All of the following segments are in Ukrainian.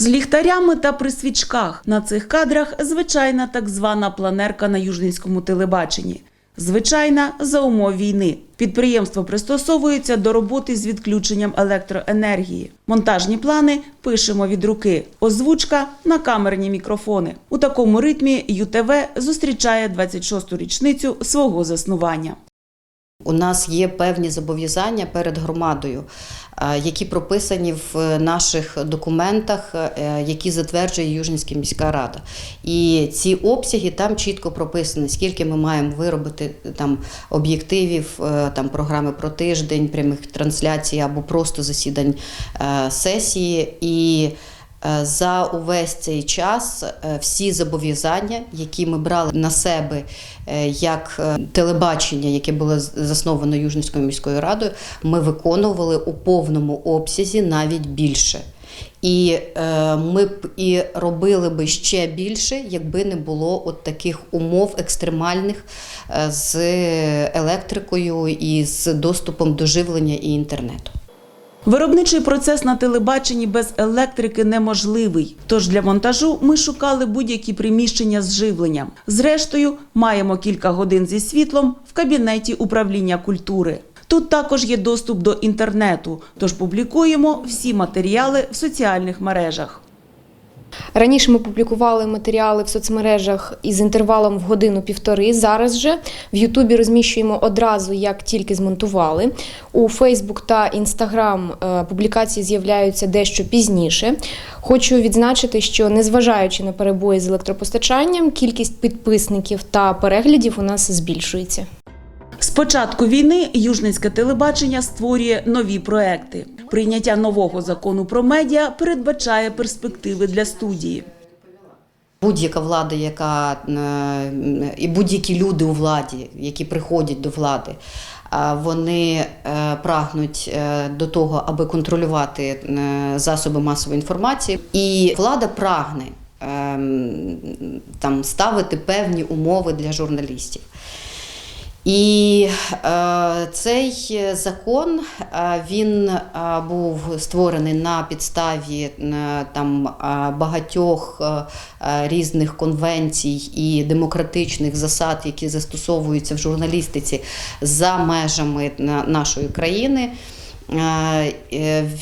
З ліхтарями та при свічках на цих кадрах звичайна так звана планерка на южненському телебаченні. Звичайна за умов війни. Підприємство пристосовується до роботи з відключенням електроенергії. Монтажні плани пишемо від руки. Озвучка на камерні мікрофони. У такому ритмі ЮТВ зустрічає 26-ту річницю свого заснування. У нас є певні зобов'язання перед громадою, е, які прописані в наших документах, е, які затверджує Южненська міська рада. І ці обсяги там чітко прописані, скільки ми маємо виробити там об'єктивів, е, там програми про тиждень, прямих трансляцій або просто засідань е, сесії. І Е, За увесь цей час е, всі зобов'язання, які ми брали на себе е, як е, телебачення, яке було засновано Южненською міською радою, ми виконували у повному обсязі навіть більше. І е, ми б і робили би ще більше, якби не було от таких умов екстремальних е, з електрикою і з доступом до живлення і інтернету. Виробничий процес на телебаченні без електрики неможливий. Тож для монтажу ми шукали будь-які приміщення з живленням. Зрештою, маємо кілька годин зі світлом в кабінеті управління культури. Тут також є доступ до інтернету, тож публікуємо всі матеріали в соціальних мережах. Раніше ми публікували матеріали в соцмережах із інтервалом в годину-півтори. Зараз же в Ютубі розміщуємо одразу, як тільки змонтували. У Фейсбук та Інстаграм е, публікації з'являються дещо пізніше. Хочу відзначити, що незважаючи на перебої з електропостачанням, кількість підписників та переглядів у нас збільшується. З початку війни Южницьке телебачення створює нові проекти. Прийняття нового закону про медіа передбачає перспективи для студії. Будь-яка влада, яка е, і будь-які люди у владі, які приходять до влади, вони е, прагнуть е, до того, аби контролювати е, засоби масової інформації, і влада прагне ем, там ставити певні умови для журналістів. І е, цей закон е, він е, був створений на підставі е, там багатьох різних конвенцій і демократичних засад, які застосовуються в журналістиці за межами нашої країни.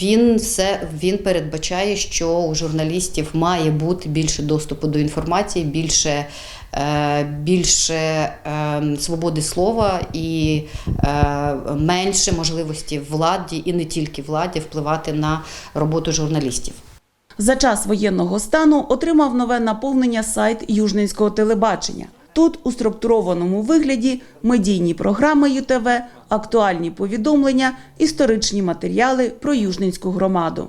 Він все він передбачає, що у журналістів має бути більше доступу до інформації, більше, більше е, свободи слова і е, менше можливості владі і не тільки владі впливати на роботу журналістів. За час воєнного стану отримав нове наповнення сайт Южненського телебачення. Тут у структурованому вигляді медійні програми ЮТВ, актуальні повідомлення, історичні матеріали про Южненську громаду.